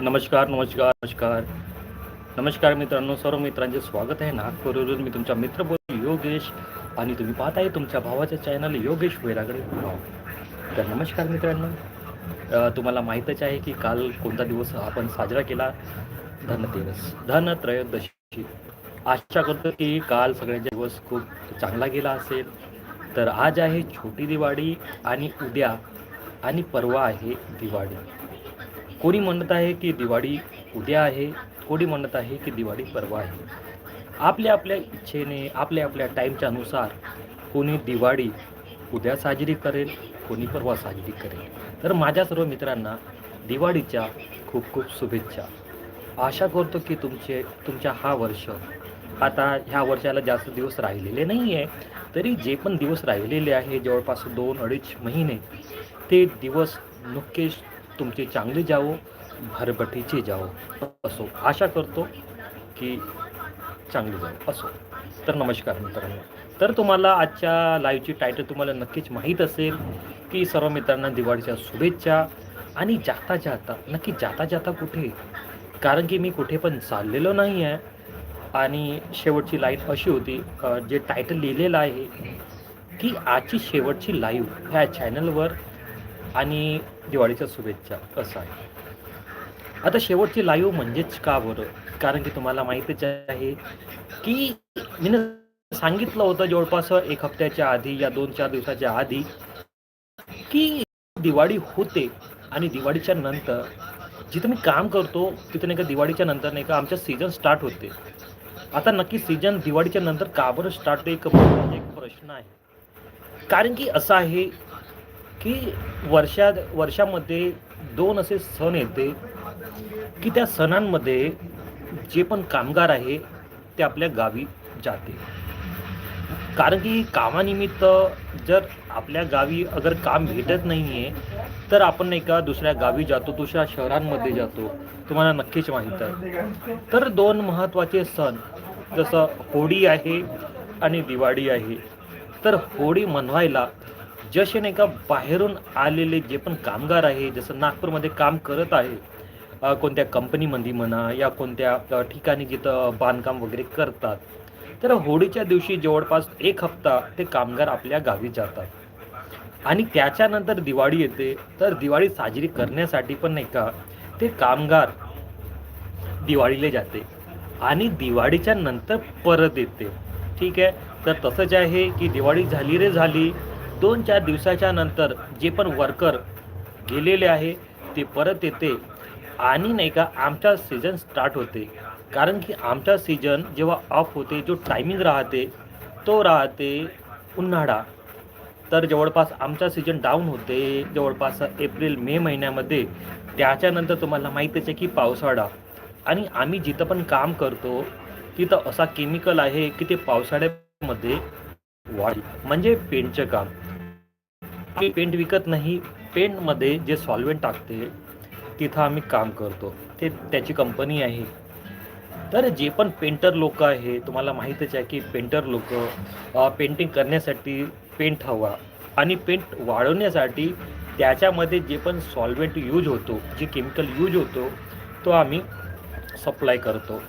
नमस्कार नमस्कार नमस्कार. नमस्कार मित्रांनो सर्व मित्रांचे स्वागत आहे नागपूरवरून. मी तुमचा मित्र बोल योगेश आणि तुम्ही पाहताय तुमच्या भावाच्या चॅनल योगेश वैरागडे तर नमस्कार मित्रांनो. तुम्हाला माहीतच आहे की काल कोणता दिवस आपण साजरा केला? धनतेरस. धनत्रयोदशी. आशा करतो की काल सगळ्यांचा दिवस खूप चांगला गेला असेल. तर आज आहे छोटी दिवाळी आणि उद्या आणि परवा आहे दिवाळी. कोणी म्हणत आहे की दिवाळी उद्या आहे कोणी म्हणत आहे की दिवाळी परवा आहे. आपल्या आपल्या इच्छेने आपल्या आपल्या टाईमच्या अनुसार कोणी दिवाळी उद्या साजरी करेल कोणी परवा साजरी करेल. तर माझ्या सर्व मित्रांना दिवाळीच्या खूप खूप शुभेच्छा. आशा करतो की तुमचे तुमच्या हा वर्ष आता ह्या वर्षाला जास्त दिवस राहिलेले नाही आहे तरी जे पण दिवस राहिलेले आहे जवळपास दोन अडीच महिने ते दिवस नक्कीच तुमचे चांगले जावो भरभटीचे जावो. असो. आशा करतो की चांगले जावो. असो. तर नमस्कार मित्रांनो. तर तुम्हाला आजच्या लाईव्हची टायटल तुम्हाला नक्कीच माहीत असेल की सर्व मित्रांना दिवाळीच्या शुभेच्छा आणि जाता जाता नक्की जाता जाता कुठे? कारण की मी कुठे पण चाललेलो नाही आहे आणि शेवटची लाइट अशी होती जे टायटल लिहिलेलं आहे की आजची शेवटची लाईव्ह ह्या चॅनलवर आणि दिवाळीच्या शुभेच्छा. असं आहे? आता शेवटची लाईव्ह म्हणजेच का बरं? कारण की तुम्हाला माहितीच आहे की मी सांगितलं होतं जवळपास एक हप्त्याच्या आधी या दोन चार दिवसाच्या आधी की दिवाळी होते आणि दिवाळीच्या नंतर जिथं मी काम करतो तिथं नाही का दिवाळीच्या नंतर नाही का आमचं सीझन स्टार्ट होते. आता नक्की सीझन दिवाळीच्या नंतर का बरं स्टार्ट होते एक म्हणजे एक प्रश्न आहे. कारण की असं आहे की वर्षा वर्षामध्ये दोन असे सण येते की त्या सणांमध्ये जे पण कामगार आहे ते आपल्या गावी जाते. कारण की कामानिमित्त जर आपल्या गावी अगर काम भेटत नाही आहे तर आपण नाही का दुसऱ्या गावी जातो दुसऱ्या शहरांमध्ये जातो. तुम्हाला नक्कीच माहीत आहे. तर दोन महत्त्वाचे सण जसं होळी आहे आणि दिवाळी आहे. तर होळी मनवायला जसे नाही का बाहेरून आलेले जे पण कामगार आहे जसं नागपूरमध्ये काम करत आहे कोणत्या कंपनीमध्ये म्हणा या कोणत्या ठिकाणी जिथं बांधकाम वगैरे करतात तर होळीच्या दिवशी जवळपास एक हप्ता ते कामगार आपल्या गावी जातात. आणि त्याच्यानंतर दिवाळी येते तर दिवाळी साजरी करण्यासाठी पण नाही का ते कामगार दिवाळीला जाते. आणि दिवाळीच्या नंतर परत येते. ठीक आहे? तर तसंच आहे की दिवाळी झाली रे झाली दोन चार दिवसाच्या नंतर जे पण वर्कर गेलेले आहे ते परत येते. आणि नाही का आमचा सीझन स्टार्ट होते. कारण की आमचा सीझन जेव्हा ऑफ होते जो टायमिंग राहते तो राहते उन्हाळा. तर जवळपास आमचा सीझन डाऊन होते जवळपास एप्रिल मे महिन्यामध्ये. त्याच्यानंतर तुम्हाला माहीतच आहे की पावसाळा. आणि आम्ही जिथं पण काम करतो तिथं असा केमिकल आहे की ते पावसाळ्यामध्ये वाढ. म्हणजे पेंटचं काम. आम्ही पेंट विकत नाही पेंटमध्ये जे सॉल्वेंट टाकते तिथं आम्ही काम करतो. ते त्याची कंपनी आहे. तर जे पण पेंटर लोक आहे तुम्हाला माहीतच आहे की पेंटर लोक पेंटिंग करण्यासाठी पेंट हवा. आणि पेंट वाढवण्यासाठी त्याच्यामध्ये जे पण सॉल्वेंट यूज होतो जे केमिकल यूज होतो तो आम्ही सप्लाय करतो.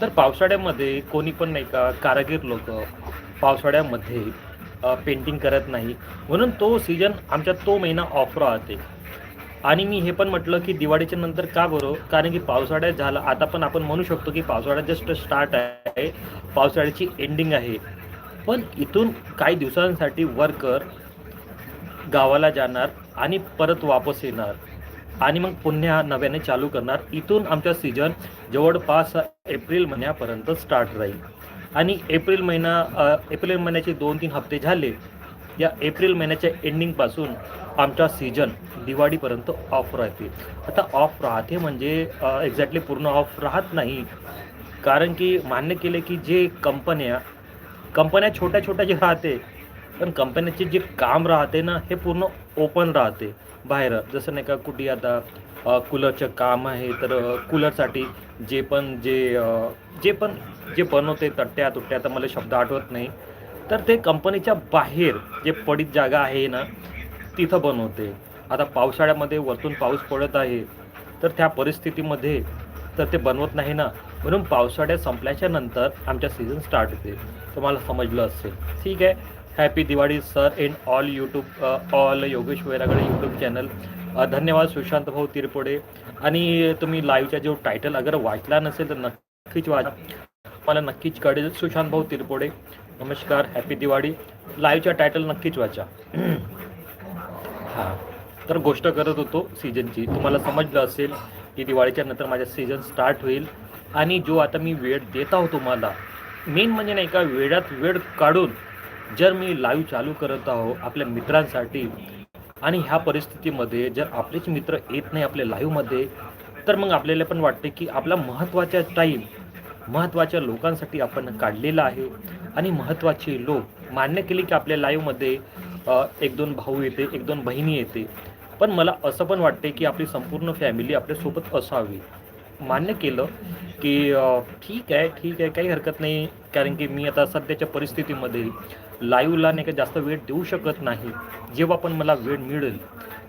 तर पावसाळ्यामध्ये कोणी पण नाही का कारागीर लोक पावसाळ्यामध्ये पेंटिंग करत नाही. म्हणून तो सीजन आमच्या तो महिना ऑफ राहते. आणि मी हे पण म्हटलं की दिवाळीच्या नंतर का बरं? कारण की पावसाळ्यात झालं. आता पण आपण म्हणू शकतो की पावसाळ्यात जस्ट स्टार्ट आहे. पावसाळ्याची एंडिंग आहे. पण इथून काही दिवसांसाठी वर्कर गावाला जाणार आणि परत वापस येणार. आणि मग पुन्हा नव्याने चालू करणार. इथून आमचा सीझन जवळपास एप्रिल महिन्यापर्यंत स्टार्ट राहील. आणि एप्रिल महिना एप्रिल महिन्याचे दोन तीन हप्ते झाले या एप्रिल महिन्याच्या एंडिंगपासून आमचा सीजन दिवाळीपर्यंत ऑफ राहते. आता ऑफ राहते म्हणजे एक्झॅक्टली पूर्ण ऑफ राहत नाही. कारण की मान्य केले की जे कंपन्या कंपन्या छोट्या छोट्या जे राहते पण कंपन्याचे जे काम राहते ना हे पूर्ण ओपन राहते. बाहेर जसं नाही का कुठे आता कूलरचं काम आहे तर कूलरसाठी जे पण जे जे पण जे बनवते तट्ट्या तुट्ट्या तर मला शब्द आठवत नाही. तर ते कंपनीच्या बाहेर जे पडीत जागा आहे ना तिथं बनवते आता पावसाळ्यामध्ये वरतून पाऊस पडत आहे तर त्या परिस्थितीमध्ये तर ते बनवत नाही ना. म्हणून पावसाळ्यात संपल्याच्या नंतर आमच्या सीझन स्टार्ट होते. तुम्हाला समजलं असेल. ठीक आहे. Happy Diwali sir in all YouTube all Yogesh Vairagade YouTube channel धन्यवाद सुशांत भाऊ तिरपुडे. आणि तुम्ही लाईव्हचा जो टायटल अगर वाचला नसेल तर नक्कीच वाच. मला नक्कीच कळेल सुशांत भाऊ तिरपोडे नमस्कार हॅपी दिवाळी. लाईव्हचा टायटल नक्कीच वाचा. हां. तर गोष्ट करत होतो सीजनची तुम्हाला समजलं असेल की दिवाळीच्या नंतर माझा सीझन स्टार्ट होईल. आणि जो आता मी वेळ देत आहो तुम्हाला मेन म्हणजे नाही का वेळात वेळ काढून जर मी लाईव्ह चालू करत आहो आपल्या मित्रांसाठी आणि ह्या परिस्थितीमध्ये जर आपलेच मित्र येत नाही आपल्या लाईव्हमध्ये तर मग आपल्याला पण वाटते की आपला महत्त्वाचा टाईम महत्त्वाच्या लोकांसाठी आपण काढलेला आहे. आणि महत्त्वाचे लोक मान्य केले की आपल्या लाईव्हमध्ये एक दोन भाऊ येते एक दोन बहिणी येते. पण मला असं पण वाटते की आपली संपूर्ण फॅमिली आपल्यासोबत असावी. मान्य केलं की ठीक आहे ठीक आहे काही हरकत नाही. कारण की मी आता सध्याच्या परिस्थितीमध्ये लाईव्हला नाही का जास्त वेळ देऊ शकत नाही. जेव्हा पण मला वेळ मिळेल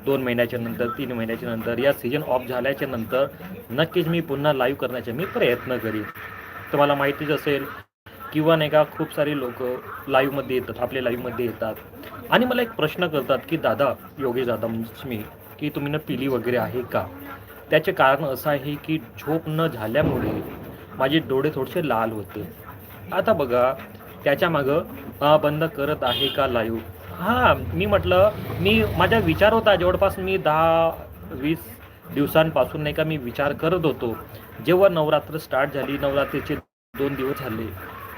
दोन महिन्याच्या नंतर तीन महिन्याच्या नंतर या सीजन ऑफ झाल्याच्यानंतर नक्कीच मी पुन्हा लाईव्ह करण्याचा मी प्रयत्न करीन. तुम्हाला माहितीच असेल किंवा नाही का खूप सारे लोक लाईव्हमध्ये येतात आपल्या लाईव्हमध्ये येतात. आणि मला एक प्रश्न करतात की दादा योगेश दादा मी की तुम्ही न पिली वगैरे आहे का? त्याचे कारण असं आहे की झोप न झाल्यामुळे माझे डोळे थोडेसे लाल होते. आता बघा त्याच्या मागं बंद करत आहे का लाईव्ह हां मी म्हटलं मी माझा विचार होता जवळपास मी दहा वीस दिवसांपासून नाही का मी विचार करत होतो. जेव्हा नवरात्र स्टार्ट झाली नवरात्रीचे दोन दिवस झाले.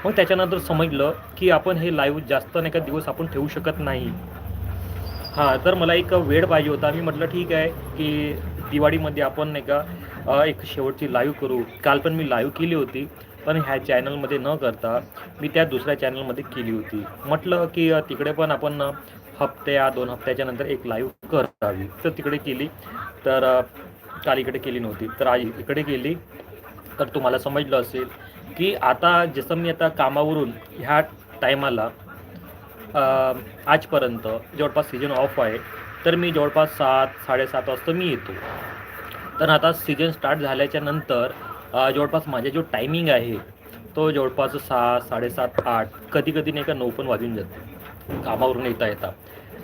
मग त्याच्यानंतर समजलं की आपण हे लाईव्ह जास्त नाही का दिवस आपण ठेवू शकत नाही. हां तर मला एक वेळ पाहिजे होता. मी म्हटलं ठीक आहे की दिवाळीमध्ये आपण नाही का एक शेवटची लाईव्ह करू. काल पण मी लाईव्ह केली होती पण ह्या चॅनलमध्ये न करता मी त्या दुसऱ्या चॅनलमध्ये केली होती. म्हटलं की तिकडे पण आपण हप्त्या दोन हप्त्याच्या नंतर एक लाईव्ह करावी. तर तिकडे केली. तर काल इकडे केली नव्हती. तर आज इकडे केली तर तुम्हाला समजलं असेल की आता जसं मी आता कामावरून ह्या टायमाला आजपर्यंत जवळपास सीजन ऑफ आहे तर मी जवळपास सात साडेसात वाजता मी येतो. तर आता सीजन स्टार्ट झाल्याच्यानंतर जवळपास माझा जो टायमिंग आहे तो जवळपास सहा साडेसात आठ कधी कधी नाही का नऊ पण वाजून जाते. कामावरून येता येता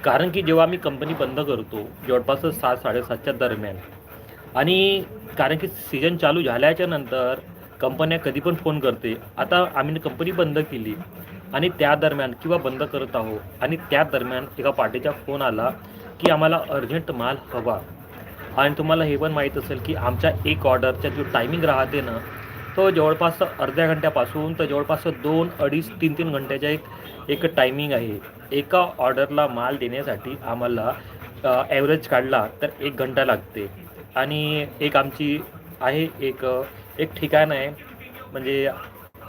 कारण की जेव्हा आम्ही कंपनी बंद करतो जवळपास सात साडेसातच्या दरम्यान आणि कारण की सीजन चालू झाल्याच्यानंतर कंपन्या कधी पण फोन करते. आता आम्ही कंपनी बंद केली आणि त्या दरम्यान किंवा बंद करत आहो आणि त्या दरम्यान एका पार्टीचा फोन आला की आम्हाला अर्जंट माल हवा. आणि तुम्हाला हे पण माहीत असेल की आमच्या एक ऑर्डरचा जो टायमिंग राहते ना तो जवळपास अर्ध्या घंट्यापासून तर जवळपास दोन अडीच तीन तीन घंट्याचा एक एक टायमिंग आहे. एका ऑर्डरला माल देण्यासाठी आम्हाला ॲव्हरेज काढला तर एक घंटा लागते. आणि एक आमची आहे एक एक ठिकाण आहे म्हणजे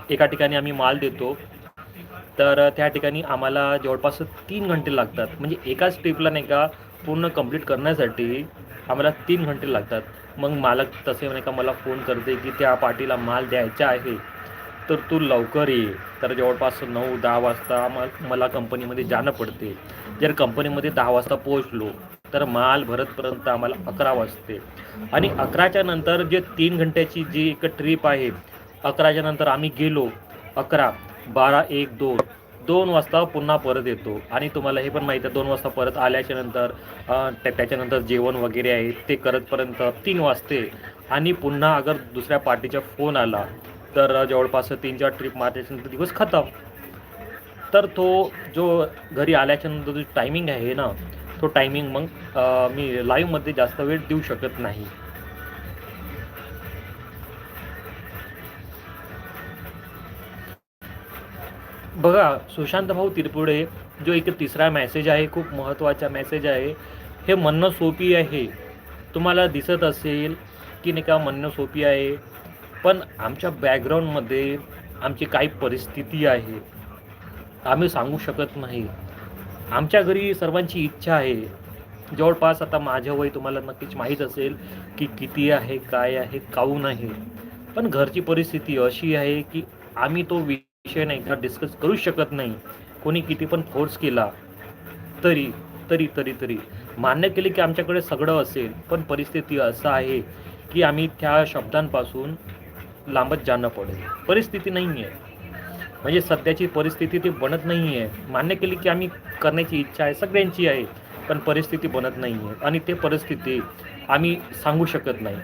एका ठिकाणी आम्ही माल देतो. तर त्या ठिकाणी आम्हाला जवळपास तीन घंटे लागतात. म्हणजे एकाच ट्रिपला नाही का पूर्ण कंप्लीट करण्यासाठी आम्हाला तीन घंटे लागतात. मग मालक तसे नाही का मला फोन करते की त्या पार्टीला माल द्यायचा आहे तर तू लवकर ये. तर जवळपास नऊ दहा वाजता आम्हा- मला कंपनीमध्ये जाणं पडते. जर कंपनीमध्ये दहा वाजता पोहोचलो तर माल भरतपर्यंत आम्हाला अकरा वाजते. आणि अकराच्या नंतर जे तीन घंट्याची जी एक ट्रिप आहे अकराच्या नंतर आम्ही गेलो अकरा बारा एक दोन. दोन वाजता पुन्हा परत येतो. आणि तुम्हाला हे पण माहीत आहे दोन वाजता परत आल्याच्यानंतर त्याच्यानंतर जेवण वगैरे आहे ते करतपर्यंत तीन वाजते. आणि पुन्हा अगर दुसऱ्या पार्टीचा फोन आला तर जवळपास तीन चार ट्रिप मारल्याच्यानंतर दिवस खतम. तर तो जो घरी आल्याच्यानंतर जो टायमिंग आहे ना तो टायमिंग मग मी लाईव्हमध्ये जास्त वेळ देऊ शकत नाही. बघा सुशांत भाऊ तिरपुडे जो एक तिसरा मेसेज आहे खूप महत्त्वाचा मेसेज आहे. हे म्हणणं सोपी आहे. तुम्हाला दिसत असेल की नाही का म्हणणं सोपी आहे. पण आमच्या बॅकग्राऊंडमध्ये आमची काही परिस्थिती आहे. आम्ही सांगू शकत नाही. आमच्या घरी सर्वांची इच्छा आहे. जवळपास आता माझं वय तुम्हाला नक्कीच माहीत असेल की किती आहे काय आहे काऊ आहे. पण घरची परिस्थिती अशी आहे की आम्ही तो वि विषय नाही का डिस्कस करू शकत नाही. कोणी किती पण फोर्स केला तरी तरी तरी तरी. मान्य केले की आमच्याकडे सगळं असेल पण परिस्थिती असं आहे की आम्ही त्या शब्दांपासून लांबच जाणं पडेल. परिस्थिती नाही आहे म्हणजे सध्याची परिस्थिती ती बनत नाही आहे मान्य केली की आम्ही करण्याची इच्छा आहे सगळ्यांची आहे पण परिस्थिती बनत नाही आहे आणि ते परिस्थिती आम्ही सांगू शकत नाही.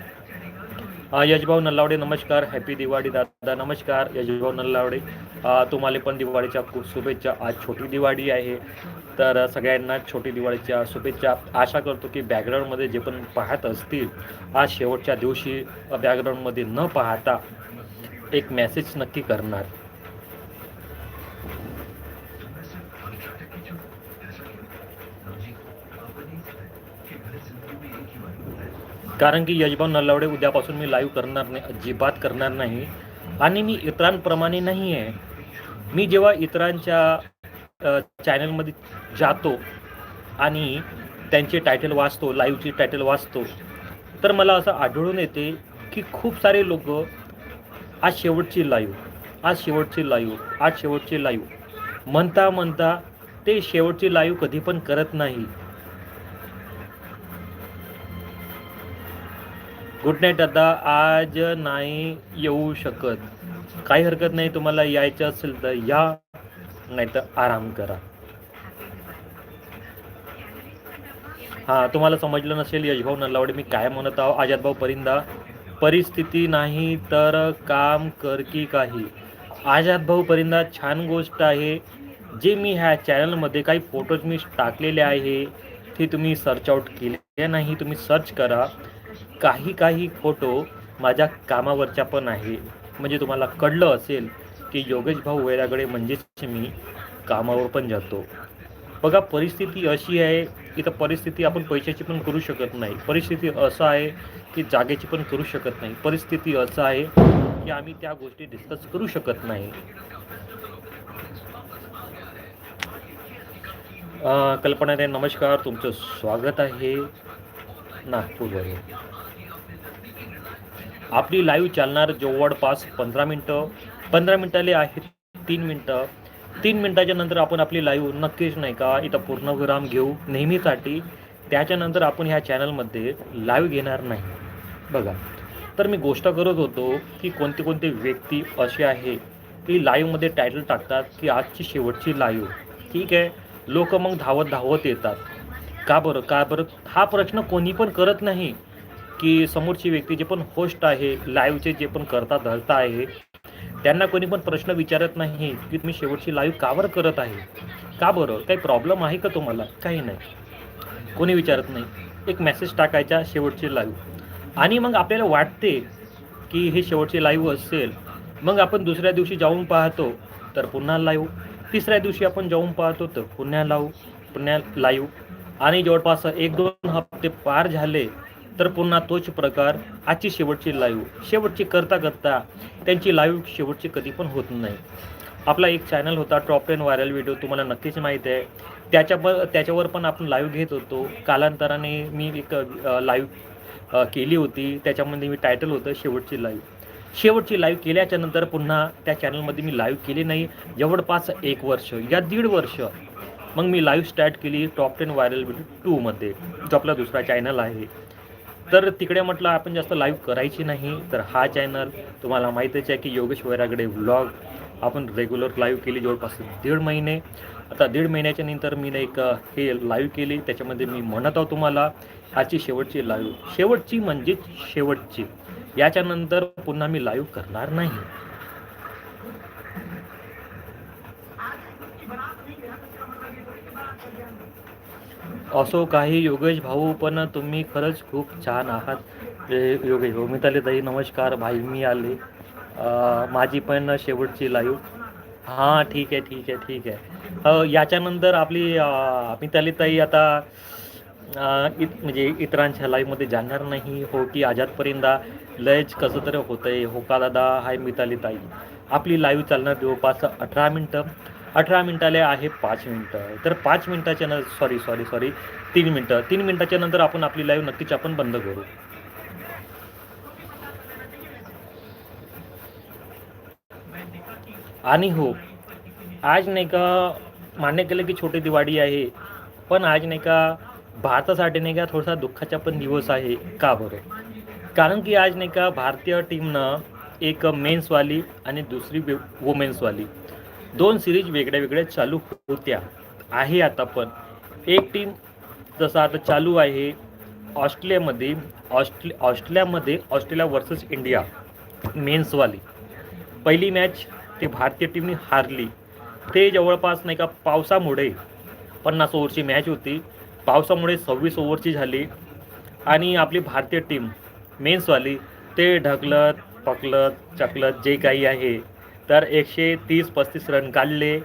यशभाऊ नल्लावडे नमस्कार. हॅपी दिवाळी दादा. नमस्कार. यशभाऊ नल्लावडे. तुम्हाला पण दिवाळीच्या खूप शुभेच्छा. आज छोटी दिवाळी आहे. तर सगळ्यांना छोटी दिवाळीच्या शुभेच्छा. आशा करतो की बॅकग्राऊंडमध्ये जे पण पाहत असतील आज शेवटच्या दिवशी बॅकग्राऊंडमध्ये न पाहता एक मेसेज नक्की करणार. कारण की यजमान नल्लावडे उद्यापासून मी लाईव्ह करणार नाही अजिबात करणार नाही. आणि मी इतरांप्रमाणे नाही आहे. मी जेव्हा इतरांच्या चॅनलमध्ये जातो आणि त्यांचे टायटल वाचतो लाईव्हची टायटल वाचतो तर मला असं आढळून येते की खूप सारे लोक आज शेवटची लाईव्ह आज शेवटची लाईव्ह आज शेवटची लाईव्ह म्हणता म्हणता ते शेवटची लाईव्ह कधी पण करत नाही. गुड नाईट दादा. आज नाही येऊ शकत. काही हरकत नाही तुम्हाला यायचं असेल तर या नाही तर आराम करा. हां तुम्हाला समजलं नसेल यशभाऊ नल्लावडे मी काय म्हणत आहो? आजादभाऊ परिंदा परिस्थिती नाही तर काम कर की काही. आजादभाऊ परिंदा छान गोष्ट आहे. जे मी ह्या चॅनलमध्ये काही फोटोज मी टाकलेले आहे ते तुम्ही सर्च आउट केले नाही तुम्ही सर्च करा. काही काही फोटो माझ्या कामावरच्या पण आहे. म्हणजे तुम्हाला कळलं असेल की योगेश भाऊ वैरागडे म्हणजेच मी कामावर पण जातो. बघा परिस्थिती अशी आहे की तर परिस्थिती आपण पैशाची पण करू शकत नाही. परिस्थिती असं आहे की जागेची पण करू शकत नाही. परिस्थिती असं आहे की आम्ही त्या गोष्टी डिस्कस करू शकत नाही. कल्पना रे नमस्कार. तुमचं स्वागत आहे नागपूरवर आपली लाईव्ह चालणार जवळपास पंधरा मिनटं. पंधरा मिनटाले आहेत तीन मिनटं. तीन मिनटाच्या नंतर आपण आपली लाईव्ह नक्कीच नाही का इथं पूर्णविराम घेऊ. नेहमीसाठी त्याच्यानंतर आपण ह्या चॅनलमध्ये लाईव्ह घेणार नाही. बघा तर मी गोष्ट करत होतो की कोणते कोणते व्यक्ती असे आहे की लाईव्हमध्ये टायटल टाकतात की आजची शेवटची लाईव्ह ठीक आहे? लोक मग धावत धावत येतात. का बरं? का बरं? हा प्रश्न कोणी पण करत नाही. की समोरची व्यक्ती जे पण होस्ट आहे लाईव्हचे जे पण करता धरता आहे त्यांना कोणी पण प्रश्न विचारत नाही की तुम्ही शेवटची लाईव्ह कावर करत आहे? का बरं? काही प्रॉब्लेम आहे का तुम्हाला? काही नाही. कोणी विचारत नाही. एक मेसेज टाकायचा शेवटची लाईव्ह आणि मग आपल्याला वाटते की हे शेवटची लाईव्ह असेल. मग आपण दुसऱ्या दिवशी जाऊन पाहतो तर पुन्हा लाईव्ह तिसऱ्या दिवशी आपण जाऊन पाहतो तर पुन्हा लावू पुन्हा लाईव्ह आणि जवळपास एक दोन हप्ते पार झाले तर पुन्हा तोच प्रकार आजची शेवटची लाईव्ह शेवटची करता करता त्यांची लाईव्ह शेवटची कधी पण होत नाही. आपला एक चॅनल होता टॉप टेन व्हायरल व्हिडिओ तुम्हाला नक्कीच माहीत आहे. त्याच्या प त्याच्यावर पण आपण लाईव्ह घेत होतो. कालांतराने मी एक लाईव्ह केली होती. त्याच्यामध्ये मी टायटल होतं शेवटची लाईव्ह शेवटची लाईव्ह केल्याच्यानंतर पुन्हा त्या चॅनलमध्ये मी लाईव्ह केली नाही. जवळपास एक वर्ष या दीड वर्ष मग मी लाईव्ह स्टार्ट केली टॉप टेन व्हायरल व्हिडिओ टूमध्ये जो आपला दुसरा चॅनल आहे. तर तिकडे म्हटलं आपण जास्त लाईव्ह करायची नाही. तर हा चॅनल तुम्हाला माहीतच आहे की योगेश वैरागडे व्लॉग आपण रेग्युलर लाईव्ह केली जवळपास दीड महिने. आता दीड महिन्याच्या नंतर मी एक हे लाईव्ह केली. त्याच्यामध्ये मी म्हणत आहो तुम्हाला आजची शेवटची लाईव्ह शेवटची म्हणजे शेवटची. याच्यानंतर पुन्हा मी लाईव्ह करणार नाही. असो काही योगेश भाऊ पण तुम्ही खरंच खूप छान आहात. योगेश भाऊ मिताली ताई नमस्कार. भाई मी आले. माझी पण शेवटची लाईव्ह हां ठीक आहे ठीक आहे ठीक आहे. याच्यानंतर आपली अ, मिताली ताई आता इत म्हणजे इतरांच्या लाईव्हमध्ये जाणार नाही. हो की आझादपर्यंत लयच कसं तरी होतं आहे हो का दादा? हाय मिताली ताई. आपली लाईव्ह चालणार जवळपास अठरा मिनटं. अठरा मिनटाले आहे पाच मिनटं. तर पाच मिनटाच्या न सॉरी सॉरी सॉरी तीन मिनटं. तीन मिनटाच्या नंतर आपण आपली लाईव्ह नक्कीच आपण बंद करू. आणि हो आज नाही का मान्य केलं की छोटी दिवाळी आहे पण आज नाही का भारतासाठी नाही का थोडासा दुःखाचा पण दिवस आहे. का बरं? कारण की आज नाही का भारतीय टीमनं एक मेन्सवाली आणि दुसरी वुमेन्सवाली दोन सिरीज वेगळ्या वेगळ्या चालू होत्या. आहे आता पण. एक टीम जसं आता चालू आहे ऑस्ट्रेलियामध्ये ऑस्ट्रे ऑस्ट्रेलियामध्ये ऑस्ट्रेलिया वर्सेस इंडिया मेन्सवाली पहिली मॅच ते भारतीय टीमने हारली. ते जवळपास नाही का पावसामुळे पन्नास ओव्हरची मॅच होती. पावसामुळे सव्वीस ओव्हरची झाली. आणि आपली भारतीय टीम मेन्सवाली ते ढकलत पकलत चकलत जे काही आहे तर एकशे तीस पस्तीस रन काढले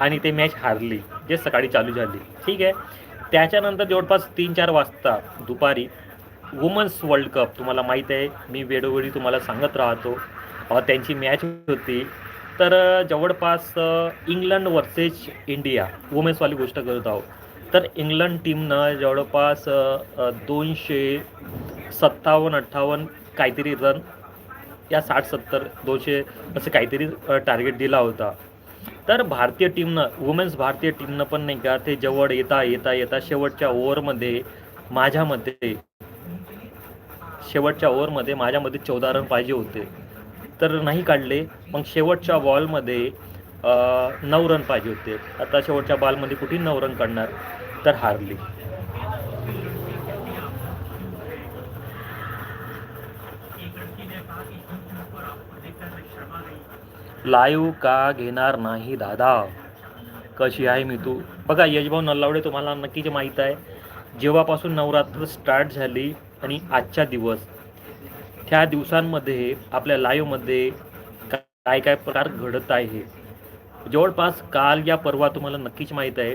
आणि ते मॅच हारली जे सकाळी चालू झाली. ठीक आहे? त्याच्यानंतर जवळपास तीन चार वाजता दुपारी वुमन्स वर्ल्ड कप तुम्हाला माहीत आहे मी वेळोवेळी तुम्हाला सांगत राहतो. त्यांची मॅच होती. तर जवळपास इंग्लंड वर्सेस इंडिया वुमेन्सवाली गोष्ट करत आहोत. तर इंग्लंड टीमनं जवळपास दोनशे सत्तावन्न अठ्ठावन्न काहीतरी रन या साठ सत्तर दोनशे असं काहीतरी टार्गेट दिला होता. तर भारतीय टीमनं वुमेन्स भारतीय टीमनं पण नाही का ते जवळ येता येता येता शेवटच्या ओव्हरमध्ये माझ्या मते शेवटच्या ओव्हरमध्ये माझ्यामध्ये चौदा रन पाहिजे होते. तर नाही काढले. मग शेवटच्या बॉलमध्ये नऊ रन पाहिजे होते. आता शेवटच्या बॉलमध्ये कुठे नऊ रन काढणार? तर हारली. लाईव्ह का घेणार नाही दादा? कशी आहे मी तू? बघा यशभाऊ नल्लावडे तुम्हाला नक्कीच माहीत आहे जेव्हापासून नवरात्र स्टार्ट झाली आणि आजच्या दिवस त्या दिवसांमध्ये आपल्या लाईव्हमध्ये काय काय प्रकार घडत आहे? जवळपास काल या परवा तुम्हाला नक्कीच माहीत आहे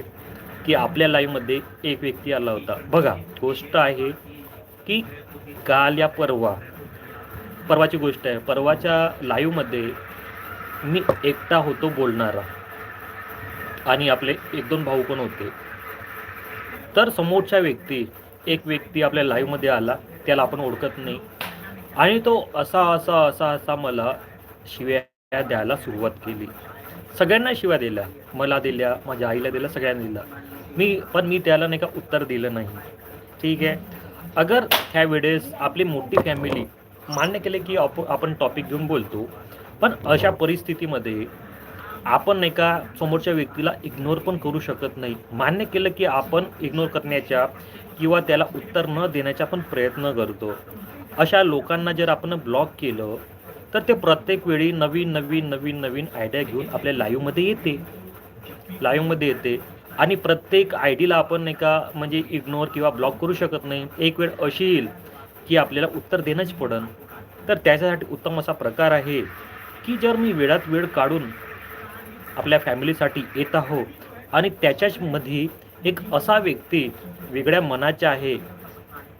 की आपल्या लाईव्हमध्ये एक व्यक्ती आला होता. बघा गोष्ट आहे की काल या परवा परवाची गोष्ट आहे परवाच्या लाईव्हमध्ये मी एकटा होतो बोलणारा. आणि आपले एक दोन भाऊ पण होते. तर समोरच्या व्यक्ती एक व्यक्ती आपल्या लाईव्हमध्ये आला त्याला आपण ओळखत नाही. आणि तो असा असा असा असा मला शिव्या द्यायला सुरुवात केली. सगळ्यांना शिव्या दिल्या. मला दिल्या माझ्या आईला दिल्या सगळ्यांना दिल्या. मी पण मी त्याला नाही का उत्तर दिलं नाही. ठीक आहे? अगर ह्या वेळेस आपली मोठी फॅमिली मान्य केले की आप आपण टॉपिक घेऊन बोलतो पण अशा परिस्थितीमध्ये आपण नाही का समोरच्या व्यक्तीला इग्नोर पण करू शकत नाही. मान्य केलं की आपण इग्नोर करण्याच्या किंवा त्याला उत्तर न देण्याचा पण प्रयत्न करतो. अशा लोकांना जर आपण ब्लॉक केलं तर ते प्रत्येक वेळी नवीन नवीन नवीन नवीन आयडिया घेऊन आपल्या लाईव्हमध्ये येते. लाईव्हमध्ये येते. आणि प्रत्येक आय डीला आपण नाही का म्हणजे इग्नोर किंवा ब्लॉक करू शकत नाही. एक वेळ अशी येईल की आपल्याला उत्तर देणंच पडन. तर त्याच्यासाठी उत्तम असा प्रकार आहे. की जर मी वेळात वेळ काढून आपल्या फॅमिलीसाठी येत आहो आणि त्याच्याचमध्ये एक असा व्यक्ती वेगळ्या मनाचा आहे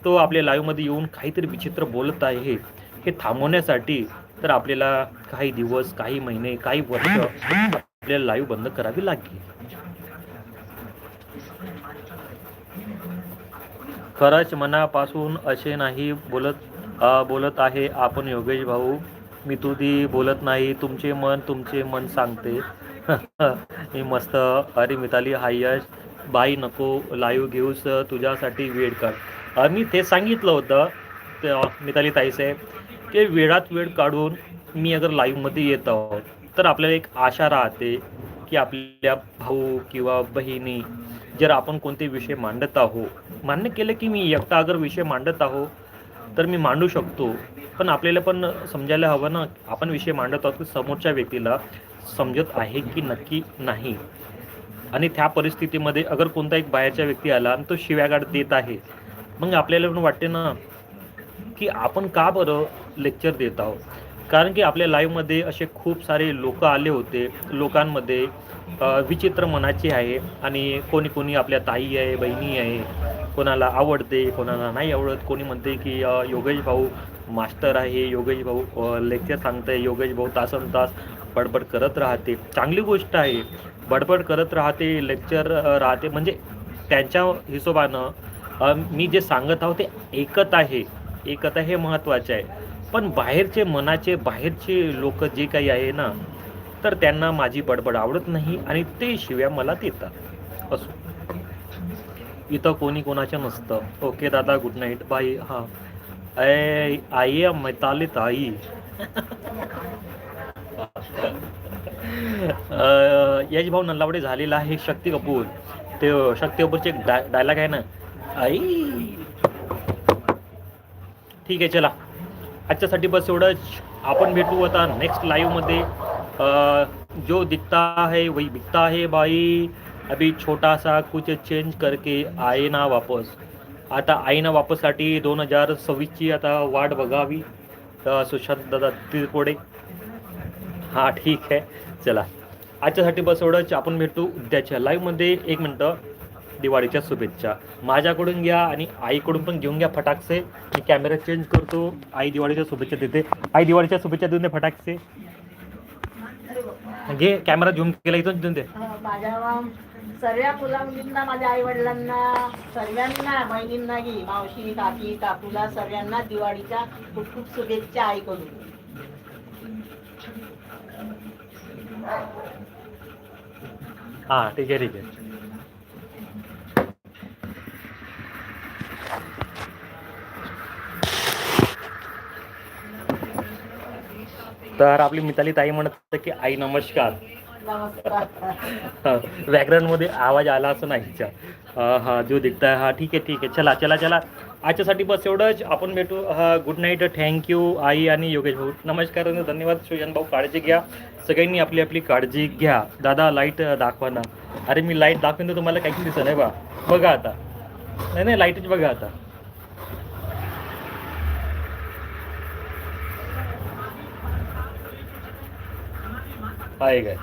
तो आपल्या लाईव्हमध्ये येऊन काहीतरी विचित्र बोलत आहे हे थांबवण्यासाठी तर आपल्याला काही दिवस काही महिने काही वर्ष आपल्याला लाईव्ह बंद करावी लागेल. खरंच मनापासून असे नाही बोलत बोलत आहे आपण योगेश भाऊ. मी तुझी बोलत नाही तुमचे मन तुमचे मन सांगते. मी मस्त अरे मिताली हाय यश बाई नको लाईव्ह घेऊस तुझ्यासाठी वेळ काढ. मी ते सांगितलं होतं मिताली ताईसाहेब की वेळात वेळ काढून मी अगर लाईव्हमध्ये येत आहोत तर आपल्याला एक आशा राहते की आपल्या भाऊ किंवा बहिणी जर आपण कोणते विषय मांडत आहो मान्य केलं की मी एकटा अगर विषय मांडत आहो तर मी मांडू शकतो. पण आपल्याला पण समजायला हवं ना आपण विषय मांडत आहोत की समोरच्या व्यक्तीला समजत आहे की नक्की नाही. आणि त्या परिस्थितीमध्ये अगर कोणता एक बाहेरचा व्यक्ती आला आणि तो शिव्यागाड देत आहे मग आपल्याला पण वाटते ना की आपण का बरं लेक्चर देत आहोत? कारण की आपल्या लाईव्हमध्ये असे खूप सारे लोक आले होते लोकांमध्ये विचित्र मनाचे आहे आणि कोणी कोणी आपल्या ताई आहे बहिणी आहे कोणाला आवडते कोणाला नाही आवडत. कोणी म्हणते की योगेश भाऊ मास्टर आहे योगेश भाऊ लेक्चर सांगताय योगेश भाऊ तासन तास बडबड करत राहते. चांगली गोष्ट आहे. बडबड करत राहते लेक्चर राहते. म्हणजे त्यांच्या हिशोबानं मी जे सांगत आहो ते एकत आहे. एकत आहे हे महत्त्वाचे आहे. पण बाहेरचे मनाचे बाहेरचे लोक जे काही आहे ना तर त्यांना माझी बडबड आवडत नाही आणि ते शिव्या मला देतात. असो. इथं कोणी कोणाचं नसतं. ओके दादा गुड नाईट बाय हां. ऐ आई आहे मैताली ताई. अं, यश भाऊ नल्लावडे झालेला आहे शक्ती कपूर. ते शक्ती कपूरचे डाय डायलॉग आहे ना. आई. ठीक आहे चला. आजच्यासाठी बस एवढंच. आपण भेटू आता नेक्स्ट लाईव्हमध्ये जो दिखता है वही बिकता है भाई। अभी छोटा सा कुछ चेंज करके आए ना वापस। आता आई ना वापससाठी दोन हजार सव्वीसची आता वाट बघावी. तर सुशांत दादा तिरकोडे. हां ठीक आहे चला. आजच्यासाठी बस एवढंच. आपण भेटू उद्याच्या लाईव्हमध्ये एक मिनटं. दिवाळीच्या शुभेच्छा. माझ्याकडून घ्या आणि आईकडून पण घेऊन घ्या फटाकसे. मी कॅमेरा चेंज करतो. आई दिवाळीच्या शुभेच्छा देते. आई दिवाळीच्या शुभेच्छा देऊन दे फटाकसे. घे कॅमेरा झूम केला इथून देऊन दे. माझ्या सर्व मुला मुलींना माझ्या आई वडिलांना सर्वांना बहिणींना घे मावशी काकी काकूला सर्वांना दिवाळीच्या खूप खूप शुभेच्छा आईकडून हां ठीक आहे ठीक आहे. तर आपली मिताली ताई म्हणत होते की आई नमस्कार. व्याकरणमध्ये आवाज आला असं नाही. हा हा जो दिखता हा ठीक आहे ठीक आहे. चला चला चला. आजच्यासाठी बस एवढंच. आपण भेटू हा गुड नाईट थँक्यू आई आणि योगेश भाऊ. नमस्कार आणि धन्यवाद. सुजन भाऊ काळजी घ्या. सगळ्यांनी आपली आपली काळजी घ्या. दादा लाइट दाखवा ना. अरे मी लाइट दाखवेन तर तुम्हाला काहीच दिसत नाही बा. बघा आता. नाही नाही लाईटच बघा आता. आहे काय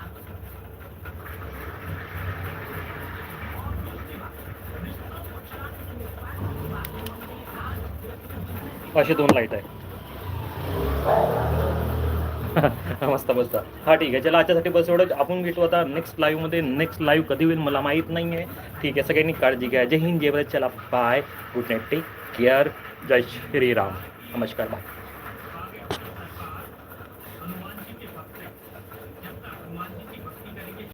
असे दोन लाइट आहे. मस्त मस्त. हा ठीक आहे. चला आजच्यासाठी बस एवढं आपण भेटू आता नेक्स्ट लाईव्हमध्ये नेक्स्ट लाईव्ह कधी होईल मला माहीत नाही आहे ठीक आहे सगळ्यांनी काळजी घ्या. जय हिंद जय भारत. चला bye good night take care जय श्रीराम. नमस्कार बाय